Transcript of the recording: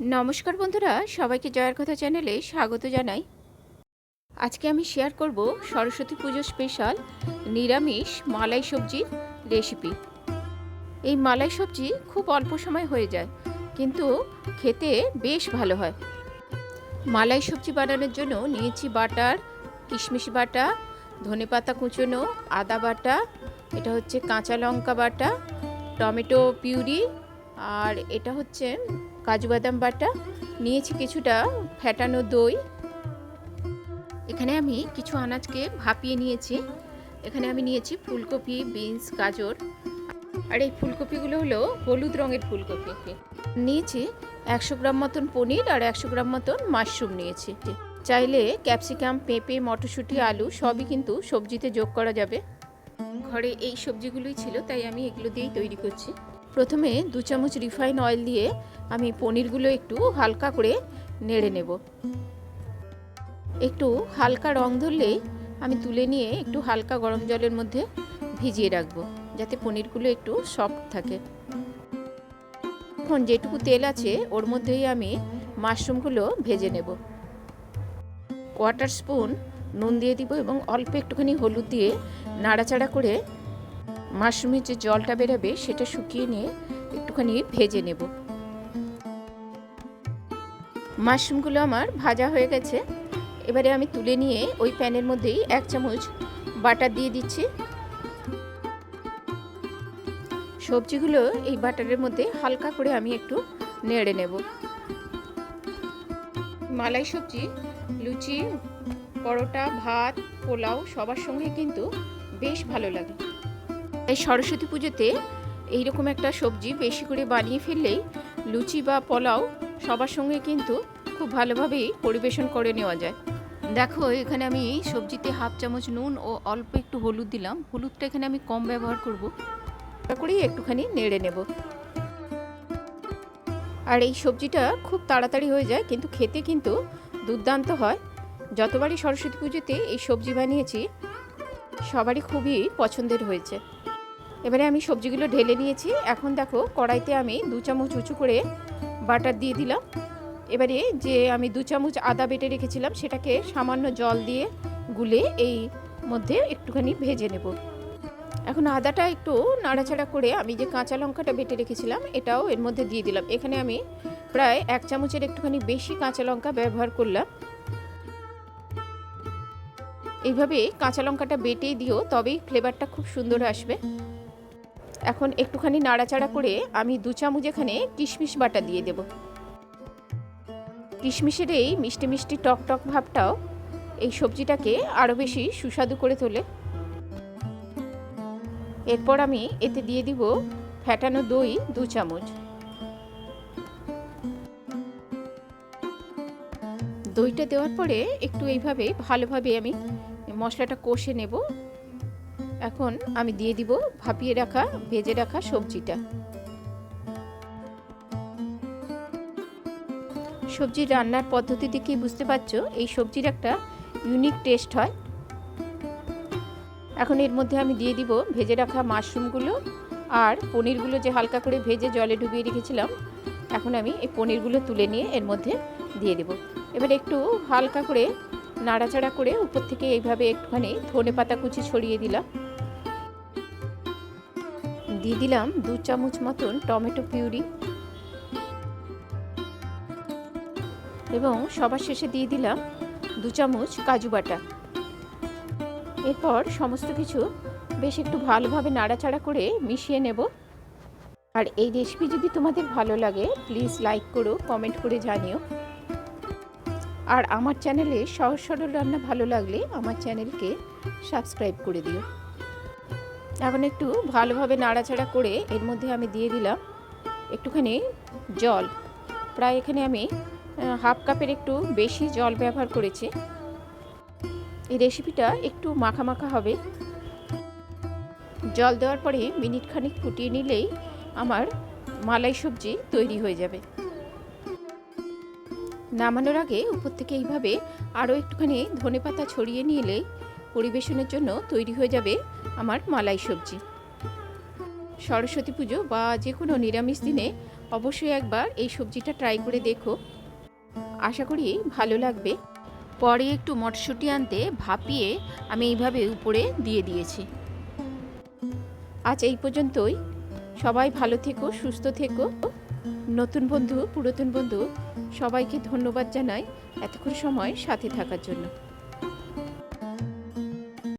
নমস্কার বন্ধুরা, সবাইকে জয়ার কথা চ্যানেলে স্বাগত জানাই। আজকে আমি শেয়ার করব সরস্বতী পুজো স্পেশাল নিরামিষ মালাই সবজির রেসিপি। এই মালাই সবজি খুব অল্প সময় হয়ে যায়, কিন্তু খেতে বেশ ভালো হয়। মালাই সবজি বানানোর জন্য নিয়েছি বাটার, কিশমিশ বাটা ধনেপাতা কুচোনো, আদা বাটা, এটা হচ্ছে কাঁচা লঙ্কা বাটা, টমেটো পিউরি, আর এটা হচ্ছে কাজু বাদাম বাটা, নিয়েছি কিছুটা ফ্যাটানো দই। এখানে আমি কিছু আনাজকে ভাপিয়ে নিয়েছি। এখানে আমি নিয়েছি ফুলকপি, বিনস, গাজর। আর এই ফুলকপিগুলো হলো হলুদ রঙের ফুলকপি। নিয়েছি একশো গ্রাম মতন পনির আর একশো গ্রাম মতন মাশরুম নিয়েছি। চাইলে ক্যাপসিকাম, পেঁপে, মটরশুঁটি, আলু সবই কিন্তু সবজিতে যোগ করা যাবে। ঘরে এই সবজিগুলোই ছিল, তাই আমি এগুলো দিয়েই তৈরি করছি। প্রথমে দু চামচ রিফাইন অয়েল দিয়ে আমি পনিরগুলো একটু হালকা করে নেড়ে নেব। একটু হালকা রং ধরলেই আমি তুলে নিয়ে একটু হালকা গরম জলের মধ্যে ভিজিয়ে রাখব, যাতে পনিরগুলো একটু সফট থাকে। এখন যেটুকু তেল আছে, ওর মধ্যেই আমি মাশরুমগুলো ভেজে নেব। কোয়াটার স্পুন নুন দিয়ে দিব এবং অল্প একটুখানি হলুদ দিয়ে নাড়াচাড়া করে মাশরুমের যে জলটা বেরোবে সেটা শুকিয়ে নিয়ে একটুখানি ভেজে নেব। মাশরুমগুলো আমার ভাজা হয়ে গেছে। এবারে আমি তুলে নিয়ে ওই প্যানের মধ্যেই এক চামচ বাটার দিয়ে দিচ্ছি। সবজিগুলো এই বাটারের মধ্যে হালকা করে আমি একটু নেড়ে নেব। মালাই সবজি, লুচি, পরোটা, ভাত, পোলাও সবার সঙ্গে কিন্তু বেশ ভালো লাগে। এই সরস্বতী পুজোতে এইরকম একটা সবজি বেশি করে বানিয়ে ফেললেই লুচি বা পোলাও সবার সঙ্গে কিন্তু খুব ভালোভাবেই পরিবেশন করে নেওয়া যায়। দেখো, এখানে আমি সবজিতে হাফ চামচ নুন ও অল্প একটু হলুদ দিলাম। হলুদটা এখানে আমি কম ব্যবহার করব। করেই একটুখানি নেড়ে নেব। আর এই সবজিটা খুব তাড়াতাড়ি হয়ে যায়, কিন্তু খেতে কিন্তু দুর্দান্ত হয়। যতবারই সরস্বতী পুজোতে এই সবজি বানিয়েছি, সবারই খুবই পছন্দের হয়েছে। এবারে আমি সবজিগুলো ঢেলে নিয়েছি। এখন দেখো কড়াইতে আমি দু চামচ উঁচু করে বাটার দিয়ে দিলাম। এবারে যে আমি দু চামচ আদা বেটে রেখেছিলাম, সেটাকে সামান্য জল দিয়ে গুলে এই মধ্যে একটুখানি ভেজে নেব। এখন আদাটা একটু নাড়াচাড়া করে আমি যে কাঁচা লঙ্কাটা বেটে রেখেছিলাম, এটাও এর মধ্যে দিয়ে দিলাম। এখানে আমি প্রায় এক চামচের একটুখানি বেশি কাঁচা লঙ্কা ব্যবহার করলাম। এইভাবে কাঁচা লঙ্কাটা বেটেই দিও, তবেই ফ্লেভারটা খুব সুন্দর আসবে। এখন একটুখানি নাড়াচাড়া করে আমি দু চামচ এখানে কিশমিশ বাটা দিয়ে দেব। কিশমিশের এই মিষ্টি মিষ্টি টক টক ভাবটাও এই সবজিটাকে আরও বেশি সুস্বাদু করে তোলে। এরপর আমি এতে দিয়ে দিব ফ্যাটানো দই দু চামচ। দইটা দেওয়ার পরে একটু এইভাবে ভালোভাবে আমি মশলাটা কষে নেব। এখন আমি দিয়ে দিব ভাপিয়ে রাখা, ভেজে রাখা সবজিটা। সবজি রান্নার পদ্ধতি দেখেই বুঝতে পারছ, এই সবজির একটা ইউনিক টেস্ট হয়। এখন এর মধ্যে আমি দিয়ে দিব ভেজে রাখা মাশরুমগুলো আর পনিরগুলো যে হালকা করে ভেজে জলে ডুবিয়ে রেখেছিলাম, এখন আমি এই পনিরগুলো তুলে নিয়ে এর মধ্যে দিয়ে দেব। এবার একটু হালকা করে নাড়াচাড়া করে উপর থেকে এইভাবে একটুখানি ধনে পাতা কুচি ছড়িয়ে দিলাম। দিয়ে দিলাম দু চামচ মতন টমেটো পিউরি। এবং সবার শেষে দিয়ে দিলাম দু চামচ কাজু বাটা। এরপর সমস্ত কিছু বেশ একটু ভালোভাবে নাড়াচাড়া করে মিশিয়ে নেব। আর এই রেসিপি যদি তোমাদের ভালো লাগে প্লিজ লাইক করো কমেন্ট করে জানিও। আর আমার চ্যানেলে সহজ সরল রান্না ভালো লাগলে আমার চ্যানেলকে সাবস্ক্রাইব করে দিও। এখন একটু ভালোভাবে নাড়াচাড়া করে এর মধ্যে আমি দিয়ে দিলাম একটুখানি জল। প্রায় এখানে আমি হাফ কাপের একটু বেশি জল ব্যবহার করেছি। এই রেসিপিটা একটু মাখা মাখা হবে। জল দেওয়ার পরে মিনিট খানিক ফুটিয়ে নিলেই আমার মালাই সবজি তৈরি হয়ে যাবে। নামানোর আগে উপর থেকে এইভাবে আরও একটুখানি ধনে পাতা ছড়িয়ে নিলেই পরিবেশনের জন্য তৈরি হয়ে যাবে আমার মালাই সবজি। সরস্বতী পুজো বা যে কোনো নিরামিষ দিনে অবশ্যই একবার এই সবজিটা ট্রাই করে দেখো। আশা করি ভালো লাগবে। পরে একটু মটরশুঁটি আনতে ভাপিয়ে আমি এইভাবে উপরে দিয়ে দিয়েছি। আজ এই পর্যন্তই। সবাই ভালো থেকো, সুস্থ থেকো। নতুন বন্ধু পুরাতন বন্ধু সবাইকে ধন্যবাদ জানাই এতক্ষণ সময় সাথে থাকার জন্য।